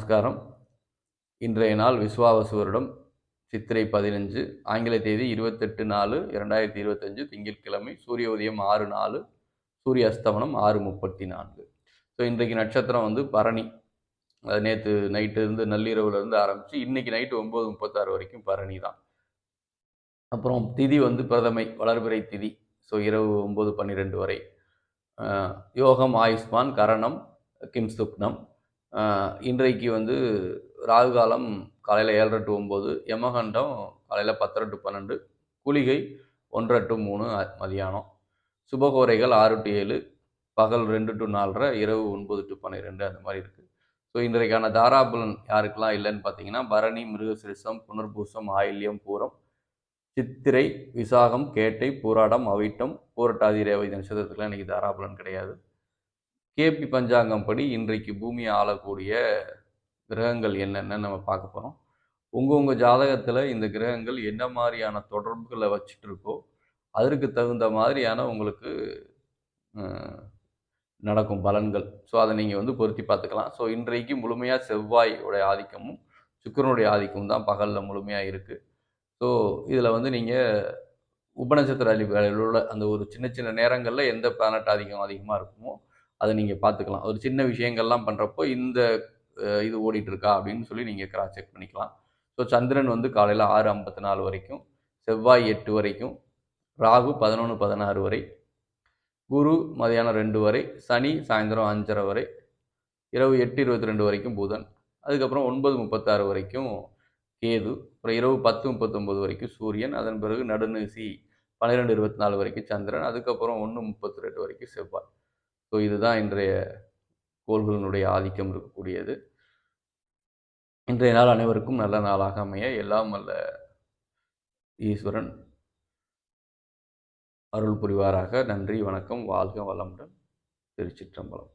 நமஸ்காரம். இன்றைய நாள் விஸ்வாவசு வருடம் சித்திரை பதினஞ்சு ஆங்கில தேதி இருபத்தெட்டு நாலு இரண்டாயிரத்தி இருபத்தஞ்சு திங்கட்கிழமை சூரிய உதயம் ஆறு நாலு சூரிய அஸ்தமனம் ஆறு முப்பத்தி நான்கு. ஸோ இன்றைக்கு நட்சத்திரம் வந்து பரணி. அது நேற்று நைட்டு இருந்து நள்ளிரவுலேருந்து ஆரம்பித்து இன்றைக்கி நைட்டு ஒம்பது முப்பத்தாறு வரைக்கும் பரணி தான். அப்புறம் திதி வந்து பிரதமை வளர்பிறை திதி. ஸோ இரவு ஒம்பது பன்னிரெண்டு வரை. யோகம் ஆயுஷ்மான் கரணம் கிம் சுக்னம் இன்றைக்கு வந்து ராகு காலம் காலையில் ஏழரை டு ஒம்பது யமகண்டம் காலையில் பத்தரை டு பன்னெண்டு குளிகை ஒன்றரை டு மூணு மதியானம். சுபகோரைகள் ஆறு டு ஏழு பகல் ரெண்டு டு நாலரை இரவு ஒன்பது டு பன்னிரெண்டு அந்த மாதிரி இருக்குது ஸோ இன்றைக்கான தாராபலன் யாருக்கெல்லாம் இல்லைன்னு பார்த்தீங்கன்னா பரணி மிருகசிரிசம் புனர்பூசம் ஆயில்யம் பூரம் சித்திரை விசாகம் கேட்டை பூராடம் அவிட்டம் பூரட்டாதி ரேவதி நட்சத்திரத்துக்குலாம் இன்றைக்கி தாராபலன் கிடையாது. கேபி பஞ்சாங்கம் படி இன்றைக்கு பூமியை ஆளக்கூடிய கிரகங்கள் என்னென்னு நம்ம பார்க்க போகிறோம் உங்கள் உங்கள் ஜாதகத்தில் இந்த கிரகங்கள் என்ன மாதிரியான தொடர்புகளை வச்சுட்டு இருக்கோ அதற்கு தகுந்த மாதிரியான உங்களுக்கு நடக்கும் பலன்கள். ஸோ அதை நீங்கள் வந்து பொருத்தி பார்த்துக்கலாம். ஸோ இன்றைக்கு முழுமையாக செவ்வாயோடைய ஆதிக்கமும் சுக்கிரனுடைய ஆதிக்கமும் தான் பகலில் முழுமையாக இருக்குது ஸோ இதில் வந்து நீங்கள் உபநட்சத்திர அழிவுகளில் உள்ள அந்த ஒரு சின்ன சின்ன நேரங்களில் எந்த பிளானட் ஆதிக்கம் அதிகமாக இருக்குமோ அதை நீங்கள் பார்த்துக்கலாம். ஒரு சின்ன விஷயங்கள்லாம் பண்ணுறப்போ இந்த இது ஓடிட்டுருக்கா அப்படின்னு சொல்லி நீங்கள் கிராஸ் செக் பண்ணிக்கலாம். ஸோ சந்திரன் வந்து காலையில் ஆறு ஐம்பத்தி நாலு வரைக்கும் செவ்வாய் எட்டு வரைக்கும் ராகு பதினொன்று பதினாறு வரை குரு மதியானம் ரெண்டு வரை சனி சாயந்தரம் அஞ்சரை வரை இரவு எட்டு இருபத்தி ரெண்டு வரைக்கும் புதன் அதுக்கப்புறம் ஒன்பது முப்பத்தாறு வரைக்கும் கேது அப்புறம் இரவு பத்து முப்பத்தொம்போது வரைக்கும் சூரியன் அதன் பிறகு நடுநிசி பன்னிரெண்டு இருபத்தி நாலு வரைக்கும் சந்திரன் அதுக்கப்புறம் ஒன்று முப்பத்தி ரெண்டு வரைக்கும் செவ்வாய். ஸோ இதுதான் இன்றைய கோள்களினுடைய ஆதிக்கம் இருக்கக்கூடியது. இன்றைய நாள் அனைவருக்கும் நல்ல நாளாக அமைய. எல்லாம் அல்ல ஈஸ்வரன் அருள் புரிவாராக. நன்றி வணக்கம். வாழ்க வளமுடன் திருச்சிற்றம்பலம்.